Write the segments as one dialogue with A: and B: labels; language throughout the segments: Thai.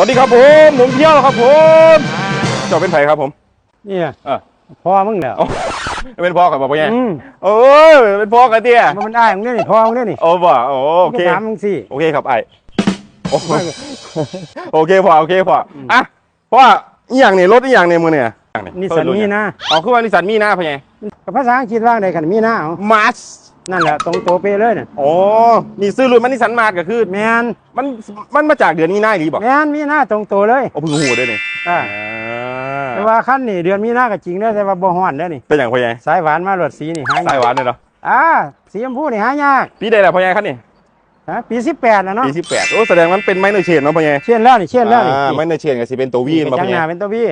A: สวัสดีครับผมหนุ่มเที่ยวครับผมเจ้าเป็นไผครับผม
B: เนี่ย
A: เออ
B: พ่อมึงเนี่ย
A: เอ้าเป็นพ่อกับบอกว่าไง
B: อืม
A: โอ้ยเป็นพ่อกันเตี้ย
B: มันได้มึงเนี่ยนี่พ่อมึงเนี่ยนี่
A: โอ้บ่โอ้โอเค
B: ถามมึงสิ
A: โอเคครับไอโอ้โอเคพ่อโอเคพ่ออะพ่ออีหยังเนี่ยรถอีหยังเนี่ยมือเนี่ย
B: นิสสันมีนะ
A: เอาคือว่านิสสันมีนะพ่อไง
B: กับภาษาอังกฤษว่าไงกันมีหน้าเอา
A: มาร์ช
B: นั่นแหละตรงตัวเปเลยน่ะ
A: โอ้นี่ซื้อรุ่นมันนิสสันมาร์ก็คือ
B: แมน
A: มันมันมาจากเดือนมีนาหรือบอก
B: แมนมีหน้าตรงตัวเลย
A: โอ้เพิ่งหูด้วยนี่
B: อ่า
A: อ่า
B: แต่ว่าขั้นนี่เดือนมีหน้าก็จริงเด้อแต่ว่าบ่ฮ้อนเด้อนี่
A: เป็นอย่างพ่อไง
B: สายหวานมาหลดสีนี่หายา
A: สาย
B: ก
A: หวานเลยเนาะ
B: อ่าสีชมพูนี่หายาก
A: ปีใดแล้วพ่อไงครับนี่
B: ฮะปี18แล้วเนาะ
A: ปีสิบแปดโอ้แสดงมันเป็นไมเนอร์เชนเนาะพ่อไง
B: เชี่ยนแล้วนี่เชี่ยนแล้วนี่
A: อ่าไมเนอร์เชนกับสิเป็นตัววีนมา
B: จั
A: พ่องไง
B: หน้าเป็นตัววี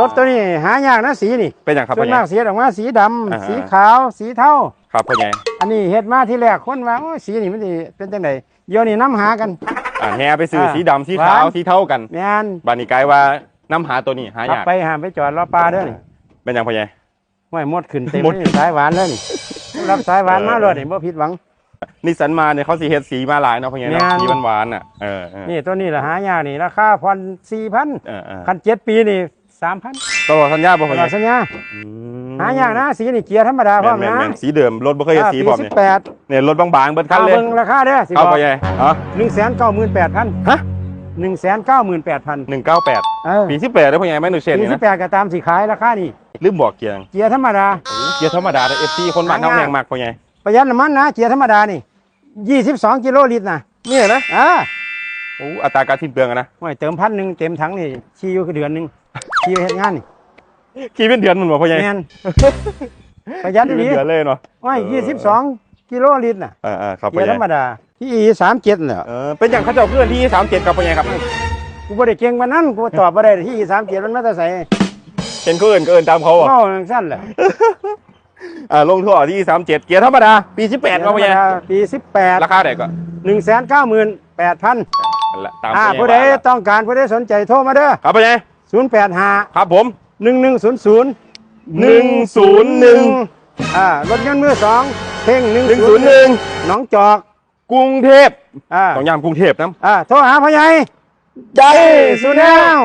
B: รถตัวนี้หายากนะสีนี่
A: เป็นอย่างครับ
B: ส่
A: พ่
B: ว
A: อนไง
B: มากสีออกมาสีดำ
A: อ่าฮะ
B: สีขาวสีเทา
A: ครับพ่อไง
B: อันนี้เฮ็ดมาที่แรกคนว่าโอ้ยสีนี่มันสิเป็นจังไดเดี๋ยวนี้น้ำหากัน
A: อ่าแฮไปซื้อ
B: อ่า
A: สีดำสีขาว
B: หวาน
A: สีเท่ากัน
B: แม่น
A: บานิกายว่าน้ำหาตัวนี้หา
B: ขับ
A: ยาก
B: ไปหามไปจอดรอปลาเด้อนี่
A: เป็นอย่างพ่อไง
B: ห้วยมดขึ้นเต็ม
A: มด
B: นี่สายหวานเลยนี่รับสายหวานมา
A: เออ
B: เลยนี่บ่ผิดหวัง
A: นิสสันมาเนี่ยเขาสีเฮ็ดสีมาหลายเนาะพ่อไงเนาะ
B: แม่น
A: สีหวานๆอะเออเออ
B: นี่ตัวนี้ล่ะหายากนี่ราคาผ่อน4,000
A: เออเออ
B: คัน7ปีนี่ 3,000
A: ตลอดสัญญาบ่
B: ต
A: พ่อ
B: ล
A: ไง
B: อดสัญญา
A: อืม
B: หายากนะสีนี่เกียร์ธรรมดาพร้อม
A: แม่น
B: นะ
A: แม่นสีเดิมรถบ่เคยเฮ็ดสีพร้อม
B: ปี
A: เนี่ย
B: 18
A: เนี่ยรถบางๆเบิดคั
B: เอา
A: นเลย
B: เบิ่งราคาเด้อสิบ
A: เอา
B: อก
A: พ่อไงอ๋อ
B: 198,000
A: ฮะ
B: 198,000
A: หนึ่งเก้าแปด
B: เออ
A: ปีสิบแปดได้พ่อไงไมเนอร์เชน
B: ปี
A: นี่นะ
B: 18ก็ตามสิขายราคานี่
A: ลืมบอกเกียร์
B: เกียร์ธรรมดา
A: เกียร์ธรรมดาแต่เอฟซีคนบ้านเฮาแห่งมากพ่อไง
B: ประหยัดน้ำมันนะเกียร์ธรรมดานี่22กิโลลิตรนะ
A: เนี่ยนะ
B: อ่า
A: โอ้อัตราการทิ้งเปลืองอะนะ
B: ห่วยเติมพันหนึ่งเต็มถังนี่ชีอยู่คือเดือนหนึ่ง ชีอยู่เฮ็ดงานนี่
A: ขี่เป็นเดือนมันบอกพ่อใหญ่
B: แมนประหยัด
A: ขี่เป็น
B: ดี
A: เดือนเลยเนาะ
B: ห่วย22กิโลลิตรน่ะ
A: เออเออครับ
B: เกี
A: พ่อย
B: ร์
A: ให
B: ธ
A: ญ่
B: รรมดาที่อี37น่ะ
A: เออเป็นอย่างเข้าเจ้าเพื่อนที่สามเจ็ดครับพ่อใหญ่ครับ
B: กูบ่ได้เก่งปานนั้นกูตอบบ่ได้ที่อี37มันมาแต่ไส
A: เห็นเขาเอินก็เอินตามเขาอะ
B: เว้าจังซั่นแหละ
A: อ่าลงท่อที่สามเจ็ดเกียร์ธรรมดา ปีสิบแปดครับพ่อใหญ่
B: ปี
A: ราคาเด็กก็
B: 18 198,000
A: นั่นแหละตาม
B: อ่า
A: พ่
B: ผู้
A: อ
B: ใด
A: ใหญ่ว่า
B: ต้องการผู้ใดสนใจโทรมาเด้อ
A: ครับพ่อใหญ่
B: 085
A: ครับผม
B: 1100
A: หนึ่งศูนย์หนึ่ง
B: อ่ารถยนต์มือสองเพ่งหนึ่ง
A: หนึ่ง
B: ศู
A: ศู
B: น
A: น
B: ย์
A: ย์หนึ่ง
B: หน้องจอก
A: กรุงเทพ
B: อ่า
A: ต้องยามกรุงเทพนะ
B: อ่าโทรหาพ่อใหญ่
A: ใจ
B: สุแนว